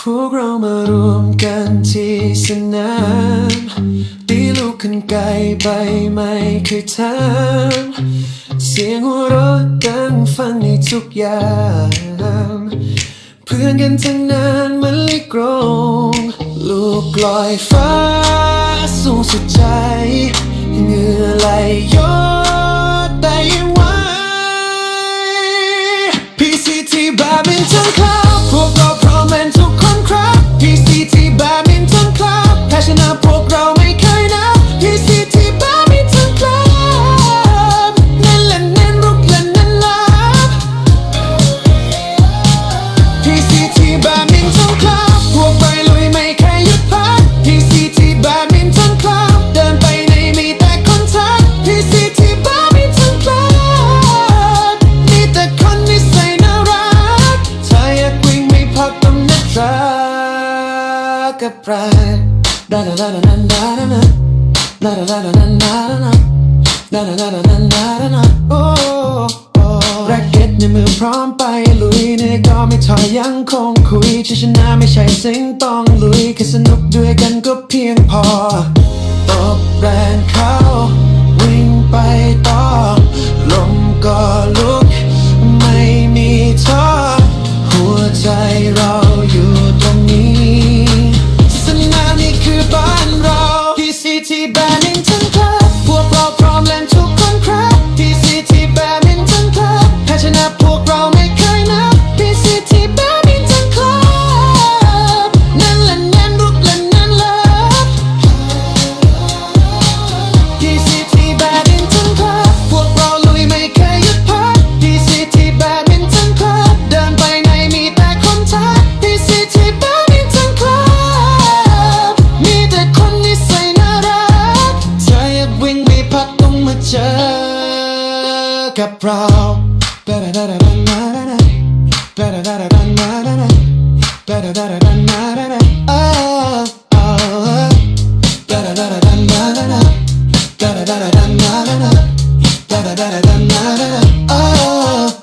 พวกเรามารวมกันที่สนามตีลูกขันไกลไปไม่เคยถามเสียงหัวเราะดังฟังในทุกยามเพื่อนกันทั้งนั้นมันลิกรงลูกลอยฟ้าสูงสุดใจ กกับใครดาดาดาดาดาดาดาดาดาดาดาดาดาดาดาดาดาดาดาโอ้แร็กเก็ตในมือพร้อมไปลุยเนี่ก็ไม่ถอยยังคงคุยชัยชนะไม่ใช่สิ่งต้องลุยแค่สนุกด้วยกันก็เพียงพอตบแรงเขา วกเราไม่เคยนับ PCT Badminton Club นั่นและแน่นรุกและแน่นเลิฟ PCT Badminton Club พวกเราลุยไม่เคยหยุดพัก PCT Badminton Club เดินไปไหนมีแต่คนทัก PCT Badminton Club มีแต่คนนิสัยน่ารักถ้าอยากวิ่งไม่พักต้องมาเจอกับเรา Oh